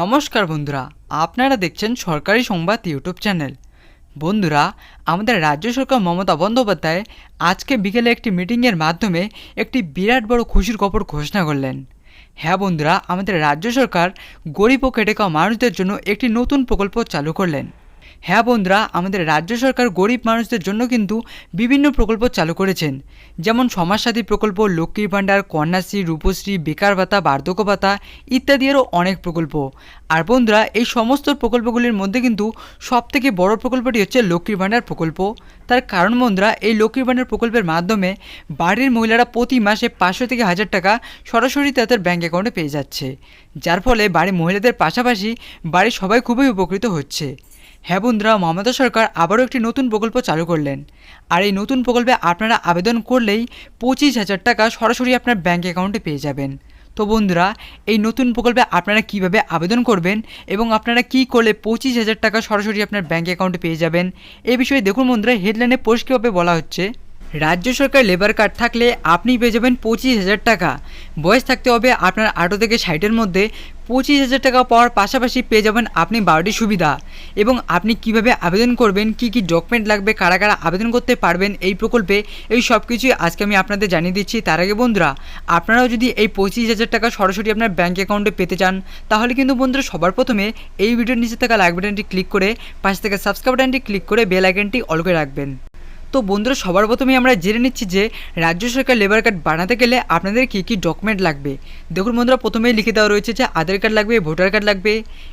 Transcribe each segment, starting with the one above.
নমস্কার বন্ধুরা, আপনারা দেখছেন সরকারি সংবাদ ইউটিউব চ্যানেল। বন্ধুরা, আমাদের রাজ্য সরকার মমতা বন্দ্যোপাধ্যায় আজকে বিকেলে একটি মিটিংয়ের মাধ্যমে একটি বিরাট বড় খুশির খবর ঘোষণা করলেন। হ্যাঁ বন্ধুরা, আমাদের রাজ্য সরকার গরিব ও কেটে খাওয়া মানুষদের জন্য একটি নতুন প্রকল্প চালু করলেন। হ্যাঁ বন্ধুরা, আমাদের রাজ্য সরকার গরিব মানুষদের জন্য কিন্তু বিভিন্ন প্রকল্প চালু করেছেন। যেমন সমাজসাথী প্রকল্প, লক্ষ্মীর ভাণ্ডার, কন্যাশ্রী, রূপশ্রী, বেকার ভাতা, বার্ধক্য ভাতা ইত্যাদি আরও অনেক প্রকল্প। আর বন্ধুরা, এই সমস্ত প্রকল্পগুলির মধ্যে কিন্তু সবথেকে বড় প্রকল্পটি হচ্ছে লক্ষ্মীর ভাণ্ডার প্রকল্প। তার কারণ বন্ধুরা, এই লক্ষ্মীর ভাণ্ডার প্রকল্পের মাধ্যমে বাড়ির মহিলারা প্রতি মাসে পাঁচশো থেকে হাজার টাকা সরাসরি তাদের ব্যাঙ্ক অ্যাকাউন্টে পেয়ে যাচ্ছে। যার ফলে বাড়ির মহিলাদের পাশাপাশি বাড়ির সবাই খুবই উপকৃত হচ্ছে। হ্যাঁ বন্ধুরা, মমতা সরকার আবারও একটি নতুন প্রকল্প চালু করলেন। আর এই নতুন প্রকল্পে আপনারা আবেদন করলেই পঁচিশ হাজার টাকা সরাসরি আপনার ব্যাঙ্ক অ্যাকাউন্টে পেয়ে যাবেন। তো বন্ধুরা, এই নতুন প্রকল্পে আপনারা কীভাবে আবেদন করবেন এবং আপনারা কি করলে পঁচিশ হাজার টাকা সরাসরি আপনার ব্যাঙ্ক অ্যাকাউন্টে পেয়ে যাবেন, এ বিষয়ে দেখুন বন্ধুরা, হেডলাইনে পরিষ্কারভাবে বলা হচ্ছে। রাজ্য সরকার লেবার কার্ড থাকলে আপনি পেয়ে যাবেন পঁচিশ হাজার টাকা। বয়স থাকতে হবে আপনার আটো থেকে ষাটের মধ্যে। পঁচিশ হাজার টাকা পাওয়ার পাশাপাশি পেয়ে যাবেন আপনি বারোটি সুবিধা। এবং আপনি কীভাবে আবেদন করবেন, কি কি ডকুমেন্ট লাগবে, কারা কারা আবেদন করতে পারবেন এই প্রকল্পে এই সব কিছুই আজকে আমি আপনাদের জানিয়ে দিচ্ছি। তার আগে বন্ধুরা, আপনারাও যদি এই পঁচিশ হাজার টাকা সরাসরি আপনার ব্যাঙ্ক অ্যাকাউন্টে পেতে চান, তাহলে কিন্তু বন্ধুরা সবার প্রথমে এই ভিডিওর নিচে থাকা লাইক বাটনটি ক্লিক করে, পাশে থেকে সাবস্ক্রাইব বাটনটি ক্লিক করে বেল আইকনটি অল করে রাখবেন। তো বন্ধুরা, সবার প্রথমেই আমরা জেনে নিচ্ছি যে রাজ্য সরকার লেবার কার্ড বানাতে গেলে আপনাদের কী কী ডকুমেন্ট লাগবে। দেখুন বন্ধুরা, প্রথমেই লিখে দেওয়া রয়েছে যে আধার কার্ড লাগবে ভোটার কার্ড লাগবে।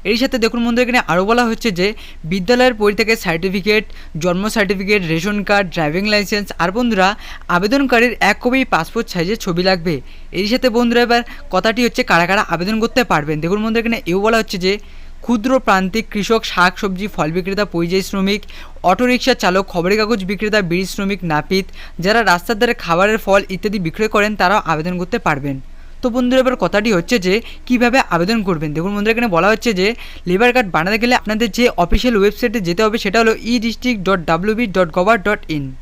এর সাথে দেখুন বন্ধুরা, এখানে আরও বলা হচ্ছে যে বিদ্যালয়ের পরিত্যাগের সার্টিফিকেট জন্ম certificate ration card driving licence আর বন্ধুরা, আবেদনকারীর এক কপি পাসপোর্ট সাইজের ছবি লাগবে। এর সাথে বন্ধুরা, এবার কথাটি হচ্ছে কারা কারা আবেদন করতে পারবেন। দেখুন বন্ধুরা, এখানে এও বলা হচ্ছে যে ক্ষুদ্র প্রান্তিক কৃষক শাক সবজি ফল বিক্রেতা, পরিযায়ী শ্রমিক অটোরিকশা চালক, খবরের কাগজ বিক্রেতা, বিড়ি শ্রমিক, নাপিত, যারা রাস্তার ধারে খাবারের ফল ইত্যাদি বিক্রয় করেন, তারাও আবেদন করতে পারবেন। তো বন্ধুরা, এবার কথাটি হচ্ছে যে, কীভাবে আবেদন করবেন? দেখুন বন্ধুরা, এখানে বলা হচ্ছে যে লেবার কার্ড বানাতে গেলে আপনাদের যে অফিসিয়াল ওয়েবসাইটে যেতে হবে, সেটা হলো e district dot WB dot gov dot in